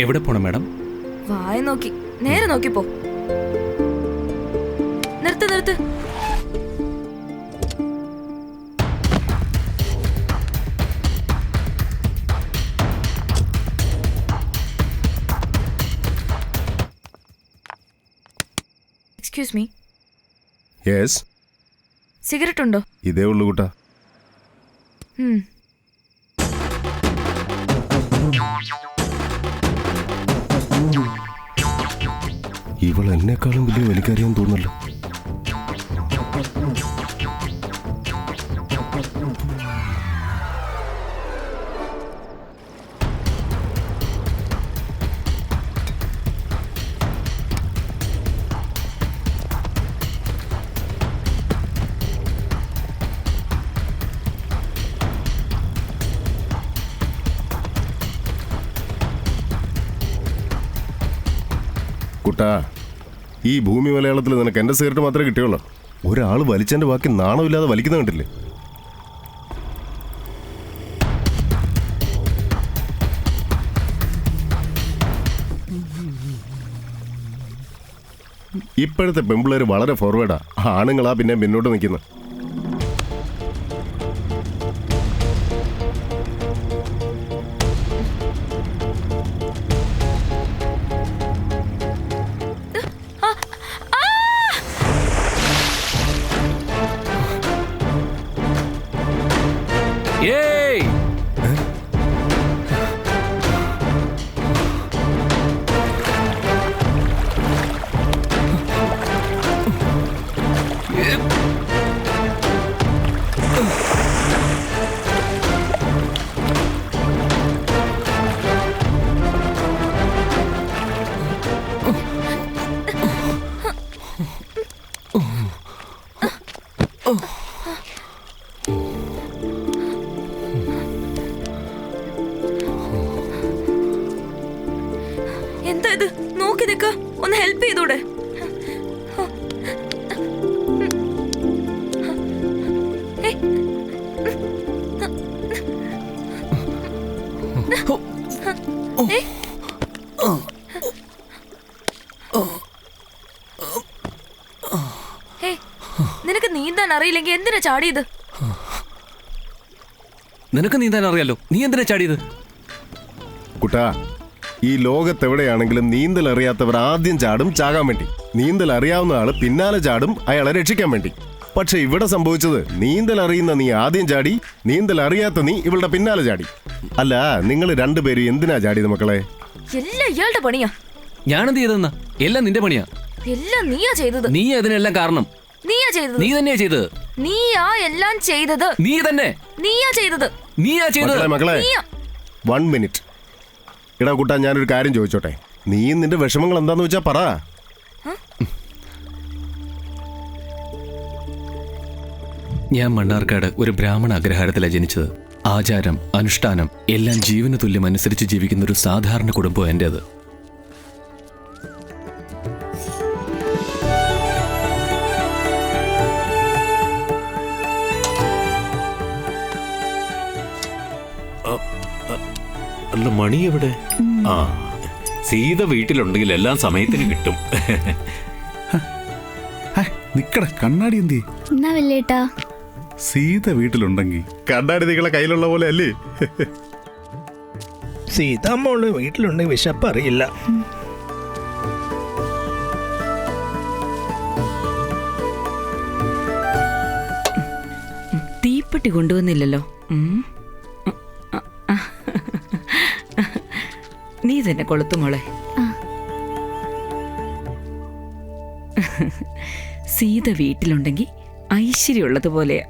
എവിടെ പോണം മാഡം? വായ നോക്കി. നേരെ നോക്കി പോ. നിർത്ത് നിർത്ത്. എക്സ്ക്യൂസ് മീ യെസ് സിഗരറ്റ് ഉണ്ടോ? ഇതേ ഉള്ളു കൂട്ടാ. ഉം. ഇവൾ എന്നെക്കാളും വലിയ വലിക്കറിയാൻ തോന്നല്ലോ കുട്ടാ ഈ ഭൂമി മലയാളത്തിൽ നിനക്ക് എന്റെ സിഗരറ്റ് മാത്രമേ കിട്ടിയുള്ളൂ. ഒരാൾ വലിച്ചെന്റെ ബാക്കി നാണമില്ലാതെ വലിക്കുന്ന കണ്ടില്ലേ? ഇപ്പോഴത്തെ പെമ്പിള്ളേര് വളരെ ഫോർവേഡാ ആണുങ്ങളാ പിന്നെ മുന്നോട്ട് നിൽക്കുന്നത് അറിയില്ലെങ്കിൽ എന്തിനാ ചാടിയത്? നിനക്ക് നീന്താൻ അറിയാലോ. നീ എന്തിനാ ചാടിയത്? കുട്ടാ ഈ ലോകത്തെവിടെയാണെങ്കിലും നീന്തൽ അറിയാത്തവർ ആദ്യം ചാടും ചാകാൻ വേണ്ടി. നീന്തൽ അറിയാവുന്ന ആൾ പിന്നാലെ ചാടും അയാളെ രക്ഷിക്കാൻ വേണ്ടി. പക്ഷെ ഇവിടെ സംഭവിച്ചത് നീന്തൽ അറിയുന്ന നീ ആദ്യം ചാടി നീന്തൽ അറിയാത്ത നീ ഇവളുടെ പിന്നാലെ ചാടി. അല്ല നിങ്ങൾ രണ്ടുപേരും എന്തിനാ ചാടിയത് മക്കളെ? എല്ലാം ഇയാളുടെ പണിയാ. ഞാനെന്ത് ചെയ്തെന്നാ എല്ലാം നിന്റെ പണിയാ. എല്ലാം നീയാ ചെയ്തത്. നീ അതിനെല്ലാം കാരണം. നീയാ ചെയ്തത്. നീ തന്നെയാ ചെയ്തത്. നീയാ എല്ലാം ചെയ്തത്. നീ തന്നെ. നീയാ ചെയ്തത്. നീയാ ചെയ്തത്. മക്കളെ മക്കളെ. നീയാ. വൺ മിനിറ്റ് ഇടാ കുട്ടാ ഞാനൊരു കാര്യം ചോദിച്ചോട്ടെ? നീ നിന്റെ വിഷമങ്ങൾ എന്താന്ന് വെച്ചാ പറ. ഞാൻ മണ്ണാർക്കാട് ഒരു ബ്രാഹ്മണ അഗ്രഹാരത്തിലാണ് ജനിച്ചത്. ആചാരം അനുഷ്ഠാനം എല്ലാം ജീവന് തുല്യം അനുസരിച്ച് ജീവിക്കുന്ന ഒരു സാധാരണ കുടുംബം എന്റേത്. അല്ല മണി എവിടെ? ആ സീത വീട്ടിലുണ്ടെങ്കിൽ എല്ലാം സമയത്തിന് കിട്ടും. ഹേ, നിക്കട കണ്ണാടി എന്തി എന്നാ വല്ലേട്ടാ സീത വീട്ടിലുണ്ടെങ്കിൽ കണ്ണാടി നിങ്ങളെ കയ്യിലുള്ള പോലെ അല്ലേ? സീതാമ്മോൾ വീട്ടിലുണ്ടെങ്കിൽ വിശപ്പ് അറിയില്ല. തീപ്പെട്ടി കൊണ്ടുവന്നില്ലല്ലോ. തന്നെ കൊളുത്തു മോളെ. സീത വീട്ടിലുണ്ടെങ്കിൽ ഐശ്വര്യമുള്ളതുപോലെയാ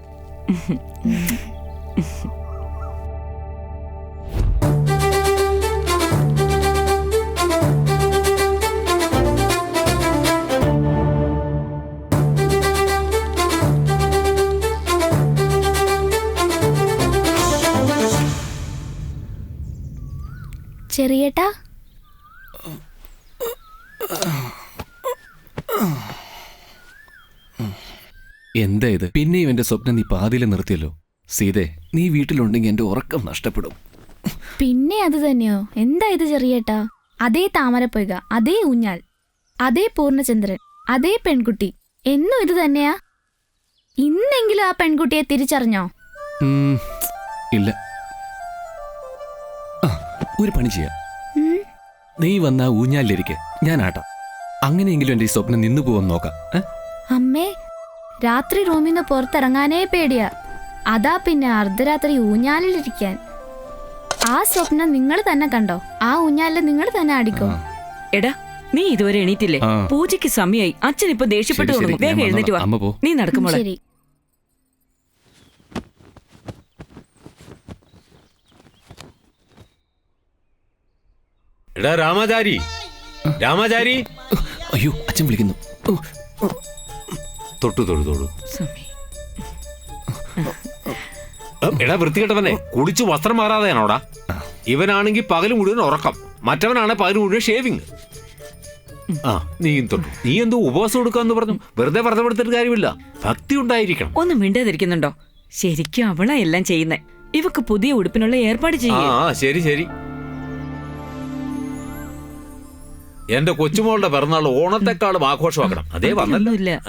ചെറിയേട്ടാ എന്താ ഇത്? പിന്നെയും എന്റെ സ്വപ്നം നീ പാതിയിൽ നിർത്തിയല്ലോ. സീതേ നീ വീട്ടിലുണ്ടെങ്കിൽ എന്റെ ഉറക്കം നഷ്ടപ്പെടും. പിന്നെ അത് തന്നെയോ? എന്താ ഇത് ചെറിയേട്ടാ? അതേ താമരപ്പൊയ്ക അതേ ഊഞ്ഞാൽ അതേ പൂർണചന്ദ്രൻ അതേ പെൺകുട്ടി. എന്നും ഇത് തന്നെയാ? ഇന്നെങ്കിലും ആ പെൺകുട്ടിയെ തിരിച്ചറിഞ്ഞോ? ഇല്ല. ഒരു പണി ചെയ്യാം. നീ വന്ന ഊഞ്ഞാലിരിക്കെ. ഞാൻ ആട്ടാം. അങ്ങനെയെങ്കിലും എന്റെ ഈ സ്വപ്നം നിന്നു പോവാൻ നോക്കാം. ഏ? അമ്മേ രാത്രി റൂമിൽ നിന്ന് പുറത്തിറങ്ങാനേ പേടിയാ. അതാ പിന്നെ അർദ്ധരാത്രി ഊഞ്ഞാലിലിരിക്കാൻ. ആ സ്വപ്നം നിങ്ങൾ തന്നെ കണ്ടോ? ആ ഊഞ്ഞാലിൽ നിങ്ങൾ തന്നെ അടിക്കോ എടാ നീ ഇതുവരെ എണീറ്റില്ലേ? ആ. പൂജയ്ക്ക് സമയായി. അച്ഛൻ ഇപ്പൊ ദേഷ്യപ്പെട്ടു ശരി, ശരി. തുടങ്ങും വേഗം എഴുന്നേറ്റ് വാ. അമ്മ പോ. നീ നടക്കുമ്പോൾ ശരി. എടാ രാമാചാരി. രാമാചാരി. അയ്യോ അച്ഛൻ വിളിക്കുന്നു. തൊട്ടു തൊടു തൊടു. എടാ വൃത്തികെട്ടവനെ കുളിച്ച് വസ്ത്രം മാറാതെയാണോടാ ഇവനാണെങ്കിൽ പകൽ മുഴുവൻ ഉറക്കം. മറ്റവനാണ് പകൽ മുഴുവൻ ഷേവിങ് ആ നീ തൊട്ടു. നീ എന്തോ ഉപവാസം എടുക്കാന്ന് പറഞ്ഞു. വെറുതെ വ്രതമെടുത്തിട്ട് കാര്യമില്ല. ഭക്തി ഉണ്ടായിരിക്കണം. ഒന്നും മിണ്ടാതിരിക്കുന്നുണ്ടോ? ശരിക്കും അവളാ എല്ലാം ചെയ്യുന്നേ. ഇവക്ക് പുതിയ ഉടുപ്പിനുള്ള ഏർപ്പാട് ചെയ്യാം. ആ, ശരി ശരി. എന്റെ കൊച്ചുമോളുടെ പിറന്നാൾ ഓണത്തെക്കാളും ആഘോഷമാക്കണം. അതേ വന്നല്ലോ. ഇല്ല.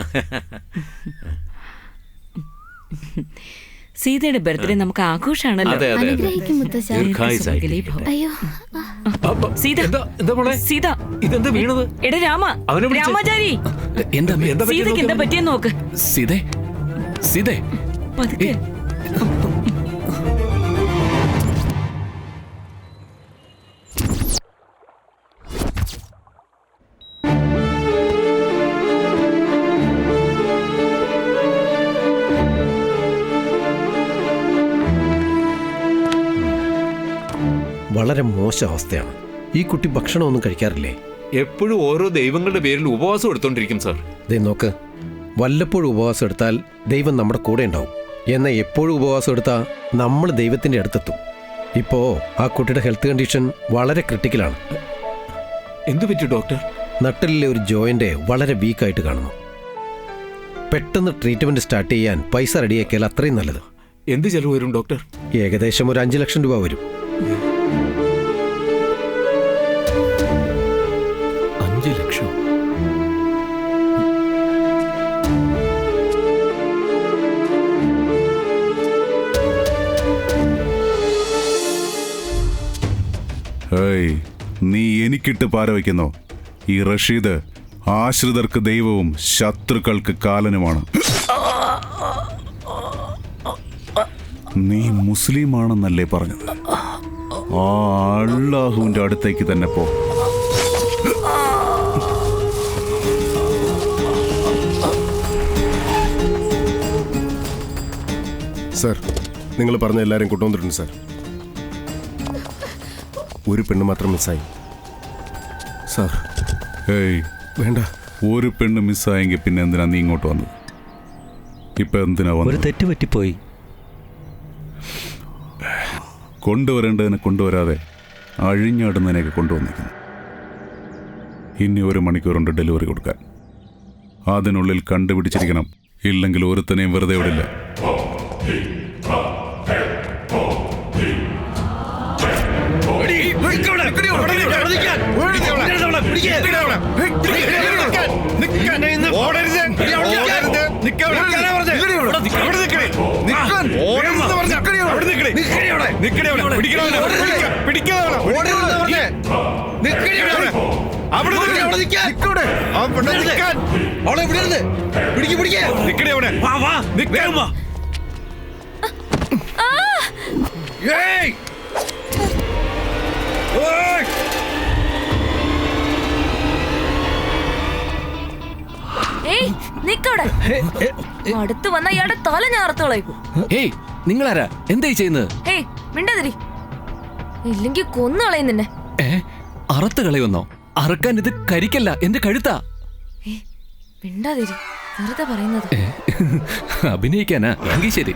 സീതയുടെ ബർത്ത്ഡേ നമുക്ക് ആഘോഷാണല്ലോ. അതെ അതെ അതെ. അനുഗ്രഹിക്കും മുത്തശ്ശ. ദീർഘായുസ്സായിരിക്കട്ടെ. അയ്യോ. അപ്പൊ, സീത. എന്താ എന്താ മോളെ? സീത. ഇതെന്താ വീണത്? എടാ രാമ. അവനെ വിളിച്ച്. രാമാചാരി. എന്താ അമ്മേ? എന്താ പറ്റിയത് സീതയ്ക്ക് എന്താ നോക്ക്. പറ്റിയെന്ന് നോക്ക്. സീതേ സീതേ. പതുക്കെ. മോശം അവസ്ഥയാണ് ഈ കുട്ടി ഭക്ഷണമൊന്നും കഴിക്കാറില്ലേ? എപ്പോഴും ഓരോ ദൈവങ്ങളുടെ പേരിൽ ഉപവാസം എടുത്തോണ്ടിരിക്കും സാർ. ദേ നോക്ക്. വല്ലപ്പോഴും ഉപവാസം എടുത്താൽ ദൈവം നമ്മുടെ കൂടെ ഉണ്ടാവും. എന്നാൽ എപ്പോഴും ഉപവാസം എടുത്താൽ നമ്മൾ ദൈവത്തിന്റെ അടുത്തെത്തും. ഇപ്പോൾ ആ കുട്ടിയുടെ ഹെൽത്ത് കണ്ടീഷൻ വളരെ ക്രിട്ടിക്കലാണ്. എന്തു പറ്റി ഡോക്ടർ? നട്ടലിലെ ഒരു ജോയിന്റ് വളരെ വീക്കായിട്ട് കാണുന്നു. പെട്ടെന്ന് ട്രീറ്റ്മെന്റ് സ്റ്റാർട്ട് ചെയ്യാൻ പൈസ റെഡിയാക്കിയാൽ അത്രയും നല്ലത്. എന്ത് ചെലവ് വരും ഡോക്ടർ? ഏകദേശം ഒരു അഞ്ച് ലക്ഷം രൂപ വരും. നീ പാരവയ്ക്കുന്നു. പാര വയ്ക്കുന്നോ ഈ റഷീദ് ആശ്രിതർക്ക് ദൈവവും ശത്രുക്കൾക്ക് കാലനുമാണ്. നീ മുസ്ലിമാണെന്നല്ലേ പറഞ്ഞത്? ആ അള്ളാഹുവിന്റെ അടുത്തേക്ക് തന്നെ പോ. സർ നിങ്ങൾ പറഞ്ഞ എല്ലാവരും കൊണ്ടുവന്നിട്ടുണ്ട് സാർ. ഒരു പെണ്ണ് മാത്രം മിസ്സായി. സാർ. ഏയ് വേണ്ട. ഒരു പെണ്ണ് മിസ്സായെങ്കിൽ പിന്നെ എന്തിനാ നീ ഇങ്ങോട്ട് വന്നത്? ഇപ്പൊ എന്തിനാ ഒരു വന്നത് തെറ്റ് പറ്റിപ്പോയി. കൊണ്ടുവരേണ്ടതിനെ കൊണ്ടുവരാതെ അഴിഞ്ഞാടുന്നതിനെയൊക്കെ കൊണ്ടുവന്നിരിക്കുന്നു. ഇനി ഒരു മണിക്കൂറുണ്ട് ഡെലിവറി കൊടുക്കാൻ. അതിനുള്ളിൽ കണ്ടുപിടിച്ചിരിക്കണം. ഇല്ലെങ്കിൽ ഒരുത്തനെയും വെറുതെ വിടില്ല. അടുത്ത് വന്ന ഇയാളുടെ തല ഞാറത്തോളായിപ്പോ ഏയ് നിങ്ങളാരാ? എന്തായി ചെയ്യുന്നത്? ഏയ് മിണ്ടതിരി. ഇല്ലെങ്കി കൊന്നളയും നിന്നെ. ഏ? അറത്ത് കളയുന്നോ? അറക്കാൻ ഇത് കരിക്കല്ല എന്റെ കഴുത്താ. മിണ്ടാതിരി. വെറുതെ പറയുന്നത്. അഭിനയിക്കാനാ? എങ്കിൽ ശരി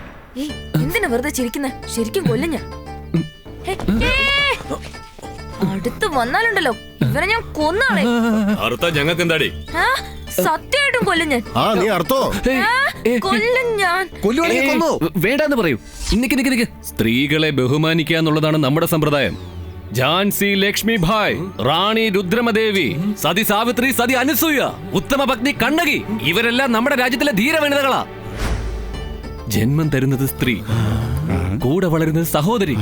എന്തിനാ വെറുതെ ചിരിക്കുന്നേ? ശരിക്കും കൊല്ലും ഞാൻ. അടുത്ത് വന്നാലുണ്ടല്ലോ. ഇവരെ ഞാൻ കൊന്നാളെ ഞങ്ങൾക്ക് എന്താടി ആ സത്യമായിട്ടും കൊല്ലും ഞാൻ. ആ നീ അർത്ഥോ കൊല്ലും ഞാൻ. കൊല്ലുവാണെങ്കിൽ കൊന്നു. വേണ്ടാന്ന് പറയൂ. നിക്ക് നിക്ക് നിക്ക്. സ്ത്രീകളെ ബഹുമാനിക്കുക എന്നുള്ളതാണ് നമ്മുടെ സമ്പ്രദായം. ജാൻസി ലക്ഷ്മി ഭായ് റാണി രുദ്രമദേവി സതി സാവിത്രി സതി അനുസൂയ ഉത്തമ പത്നി കണ്ണകി ഇവരെല്ലാം നമ്മുടെ രാജ്യത്തിലെ ധീരവനിതകളാ. ജന്മം തരുന്നത് സ്ത്രീ കൂടെ വളരുന്നത് സഹോദരി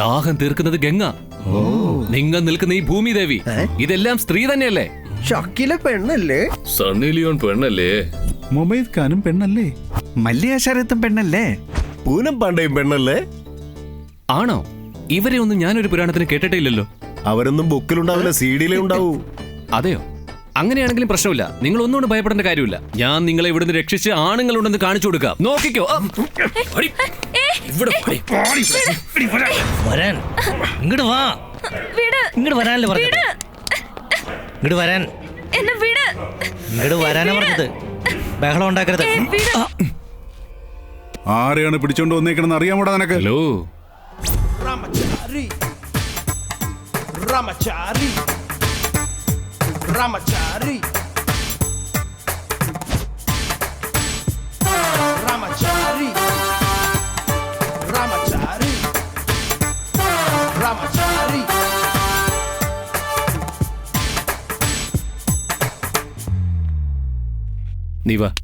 ദാഹം തീർക്കുന്നത് ഗംഗ. നിങ്ങൾ നിൽക്കുന്ന ഈ ഭൂമിദേവി ഇതെല്ലാം സ്ത്രീ തന്നെയല്ലേ? ഷക്കിലെ പെണ്ണല്ലേ? സണ്ണിലിയോൺ പെണ്ണല്ലേ? മൊബൈൽ ഖാനും പെണ്ണല്ലേ? മല്ലികാശാരത്തും പെണ്ണല്ലേ? പൂനം പാണ്ഡയും പെണ്ണല്ലേ? ആണോ? ഇവരെ ഒന്നും ഞാനൊരു പുരാണത്തിന് കേട്ടിട്ടേ ഇല്ലല്ലോ അവരൊന്നും ബുക്കിലുണ്ടാവില്ല സീഡിയിലേ ഉണ്ടാവൂ. അതെയോ? അങ്ങനെയാണെങ്കിലും പ്രശ്നമില്ല. നിങ്ങൾ ഒന്നുകൊണ്ട് ഭയപ്പെടേണ്ട കാര്യമില്ല. ഞാൻ നിങ്ങളെ ഇവിടുന്ന് രക്ഷിച്ച് ആണുങ്ങളുണ്ടെന്ന് കാണിച്ചു കൊടുക്കാം. നോക്കിക്കോ. ആ, അടി. ഇവിടെ അടി. വരാൻ. ഇങ്ങോട്ട് വാ. വിട്. ഇങ്ങോട്ട് വരാനല്ലേ പറഞ്ഞത്? വിട്. ഇങ്ങോട്ട് വരാൻ. എന്നെ വിട്. ഇങ്ങോട്ട് വരാനാ പറഞ്ഞത്? ബഹളം ഉണ്ടാക്കരുത് ആരെയാണ് പിടിച്ചോണ്ട് വന്നേക്കണെന്ന് അറിയാമോടാ നിനക്ക് hello Ramachari Ramachari. Ramachari. Ramachari. നീ വാ.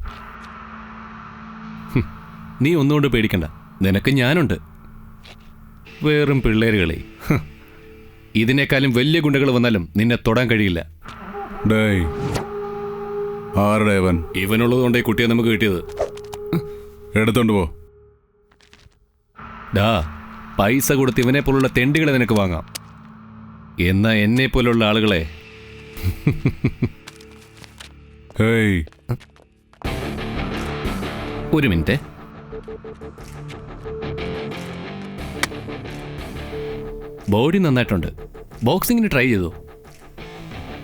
നീ ഒന്നുകൊണ്ട് പേടിക്കണ്ട. നിനക്ക് ഞാനുണ്ട്. വേറും പിള്ളേരുകളെ. ഇതിനേക്കാളും വലിയ ഗുണ്ടകൾ വന്നാലും നിന്നെ തൊടാൻ കഴിയില്ല. ആരുടെ ഇവൻ ഈ കുട്ടിയെ നമുക്ക് കിട്ടിയത്. എടുത്തോണ്ട് പോ. ഡാ പൈസ കൊടുത്ത് ഇവനെ പോലുള്ള തെണ്ടികളെ നിനക്ക് വാങ്ങാം. എന്നാ എന്നെ പോലുള്ള ആളുകളെ. ഹേയ് ഒരു മിനിറ്റ്. ബോഡി നന്നായിട്ടുണ്ട്. ബോക്സിങ്ങിന് ട്രൈ ചെയ്തു.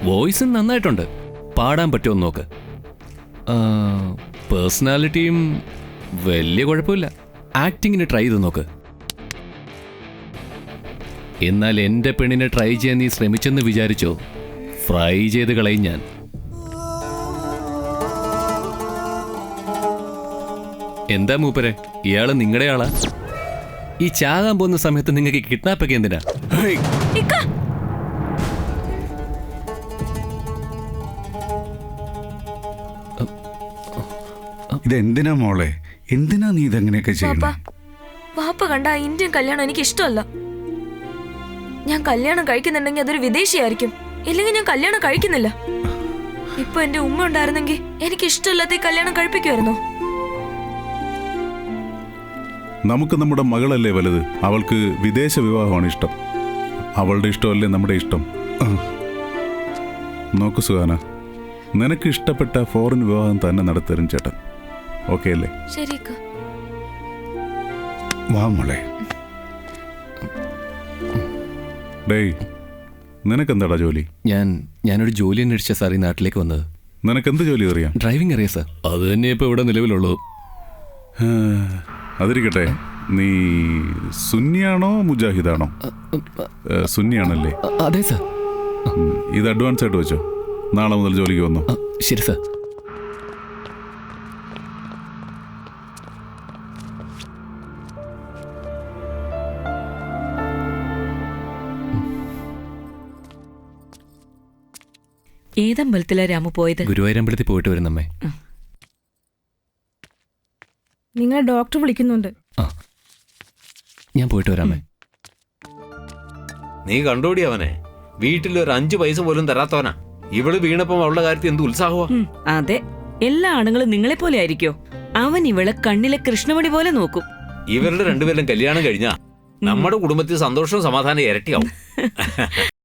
വോയിസും നന്നായിട്ടുണ്ട്. പാടാൻ പറ്റുമെന്ന് നോക്ക്. പേഴ്സണാലിറ്റിയും വലിയ കുഴപ്പമില്ല. ആക്ടിങ്ങിന് ട്രൈ ചെയ്ത് നോക്ക്. എന്നാൽ എന്റെ പെണ്ണിനെ ട്രൈ ചെയ്യാൻ നീ ശ്രമിച്ചെന്ന് വിചാരിച്ചോ? ഫ്രൈ ചെയ്ത് കളയും ഞാൻ. എന്താ മൂപ്പരെ? ഇയാൾ നിങ്ങളുടെ ആളാ? ഈ ചാകാൻ പോകുന്ന സമയത്ത് നിങ്ങൾക്ക് കിഡ്നാപ്പ് ഒക്കെ എന്തിനാ? ഇതെന്തിനാ മോളെ? എന്തിനാ നീ ഇതെങ്ങനെയൊക്കെ ചെയ്യുന്നത് വാപ്പ കണ്ട ഇന്ത്യൻ കല്യാണം എനിക്ക് ഇഷ്ടമല്ല. ഞാൻ കല്യാണം കഴിക്കുന്നുണ്ടെങ്കിൽ അതൊരു വിദേശിയായിരിക്കും. ഇല്ലെങ്കിൽ ഞാൻ കല്യാണം കഴിക്കുന്നില്ല. ഇപ്പൊ എന്റെ ഉമ്മ ഉണ്ടായിരുന്നെങ്കിൽ എനിക്ക് ഇഷ്ടമില്ലാത്ത കല്യാണം കഴിപ്പിക്കുമായിരുന്നോ. നമുക്ക് നമ്മുടെ മകളല്ലേ വലുത്? അവൾക്ക് വിദേശ വിവാഹമാണ് ഇഷ്ടം. അവളുടെ ഇഷ്ടമല്ലേ നമ്മുടെ ഇഷ്ടം. നോക്കു സുഹാന നിനക്ക് ഇഷ്ടപ്പെട്ട ഫോറിൻ വിവാഹം തന്നെ നടത്തരും ചേട്ടൻ. ഓക്കെ അല്ലേ? വാ മോളെ. ഡേയ് നിനക്കെന്താടാ ജോലി? ഞാൻ ഞാനൊരു ജോലി അന്വേഷിച്ച സാർ ഈ നാട്ടിലേക്ക് വന്നത്. നിനക്ക് എന്ത് ജോലി അറിയാം? ഡ്രൈവിംഗ് അറിയാം സാർ. അത് തന്നെ ഇപ്പൊ ഇവിടെ നിലവിലുള്ളൂ അതിരിക്കട്ടെ നീ സുന്നിയാണോ മുജാഹിദാണോ? സുന്നിയാണല്ലേ? അതെ സാർ. ഇത് അഡ്വാൻസ് ആയിട്ട് വെച്ചോ. നാളെ മുതൽ ജോലിക്ക് വന്നു. ശരി സാർ. ഏതമ്പലത്തിലാ രാമു പോയത്? ഗുരുവായൂരമ്പലത്തിൽ പോയിട്ട് വരുന്നമ്മേ. നിങ്ങൾ ഡോക്ടർ വിളിക്കുന്നുണ്ട്. ഞാൻ പോയിട്ട് വരാമേ നീ കണ്ടോടി അവനെ? വീട്ടിൽ ഒരു അഞ്ചു പൈസ പോലും തരാത്തവനാ. ഇവൾ വീണപ്പം അവളുടെ കാര്യത്തിൽ എന്ത് ഉത്സാഹമാ? ഉം, അതെ. എല്ലാ ആണുങ്ങളും നിങ്ങളെ പോലെ ആയിരിക്കോ? അവൻ ഇവളെ കണ്ണിലെ കൃഷ്ണമണി പോലെ നോക്കും. ഇവരുടെ രണ്ടുപേരും കല്യാണം കഴിഞ്ഞാ നമ്മുടെ കുടുംബത്തിൽ സന്തോഷവും സമാധാനം ഇരട്ടിയാവും.